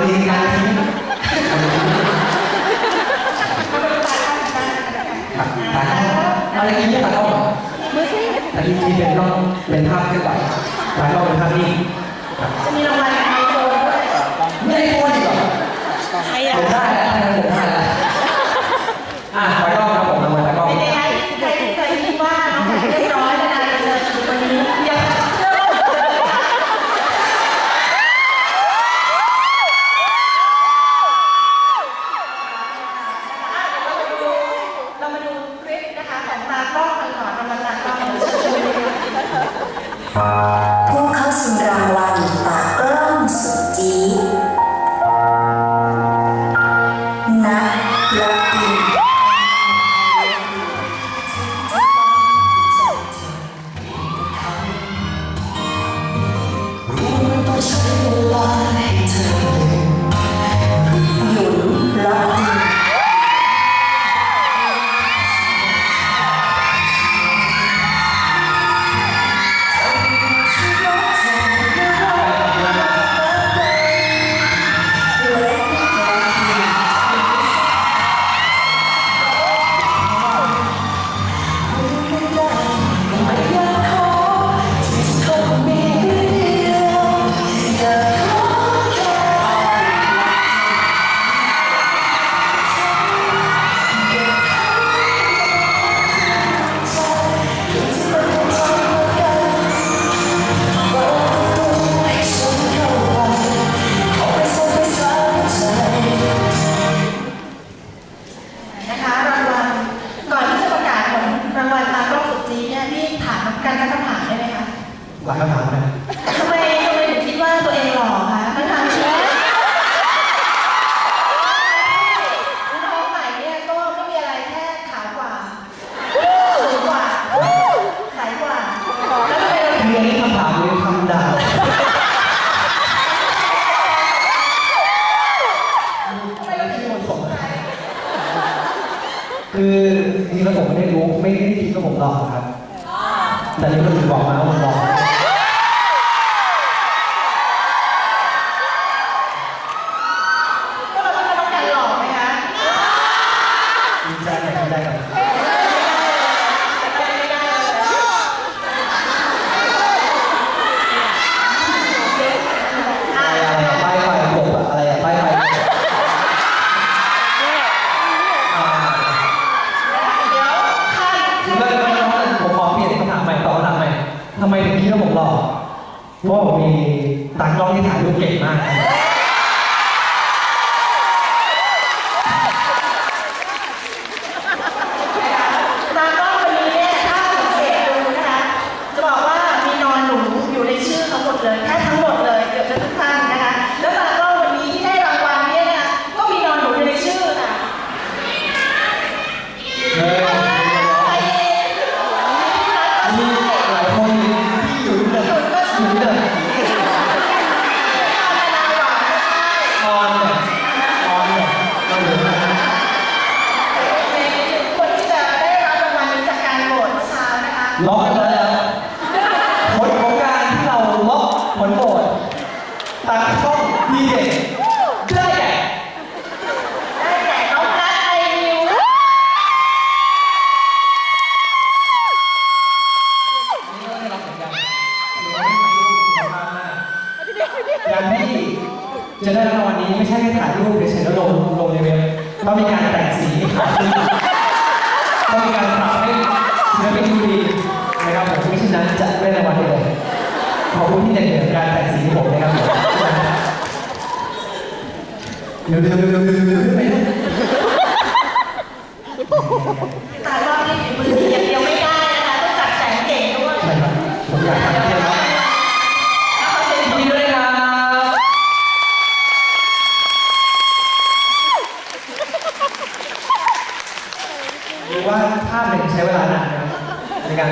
เรียนการทิ้งตากล้องอะไรกินเนี่ยตากล้องเหรออันนี้ที่เป็นร่องเป็นภาพเคลื่อนไหวตากล้องเป็นภาพนิ่งจะมีรางวัลไอโฟนด้วยไม่ได้โฟนอีกเหรอ ใคร ผ อะ มได้แล้วอันนั้นผมได้แล้วอะตากล้องครับผมรางวัลตากล้อง เป็นยังไงใครเคยคิดว่าน้องแพทเรียบร้อยนานๆจะเจอถึงวันนี้ยังเชื่อว่าเรามาดูคลิปนะคะของ ตากล้องกันก่อนรางวัลตากล้อง คือจริงๆแล้วผมไม่ได้รู้ไม่ได้คิดว่าผมหล่อครับ แต่นี่คนอื่นบอกมาว่าผมหล่อก็เราต้องการหล่อไหมคะ ดีใจกับดีใจกับ ไม่ได้อะ อะไรอะป้ายไฟกบอะอะไรอะป้ายไฟอ่า เดี๋ยวข้าม คือไม่ไม่ไม่ผมขอเปลี่ยนคำถามใหม่ตอบคำถามใหม่ ทำไมถึงคิดว่าผมหล่อเพราะผมมีตากล้องที่ถ่ายรูปเก่งมากครับ ตากล้องคนนี้เนี่ยถ้าสังเกตดูนะคะ จะบอกว่ามีนอนหนูอยู่ในชื่อเขาหมดเลยแทบทั้งหมดเลยเกือบจะทุกท่านนะคะ แล้วตากล้องวันนี้ที่ได้รางวัลเนี่ยนะก็มีนอนหนูอยู่ในชื่อค่ะ เออ ใครเอง มีหลายคนที่อยู่เลยอยู่เลย ออนเนี่ยออนเนี่ยเราอยู่นะคนที่จะได้รับรางวัลจากการโหวตเมื่อเช้านะคะล็อก จะได้รางวัลนี้ไม่ใช่แค่ถ่ายรูปเฉยๆแล้วลงลงในเว็บต้องมีการแต่งสีขาวขึ้นต้องมีการปรับให้ศิลปินดูดีนะครับผมไม่เช่นนั้นจะไม่ได้รางวัลเลยขอบคุณที่เหนื่อยการแต่งสีให้ผมนะครับผมเดี๋ยวเดี๋ยวเดี๋ยวเดี๋ยวเดี๋ยว รือว่าภาพหนึ่งใช้เวลานานนะครับในการ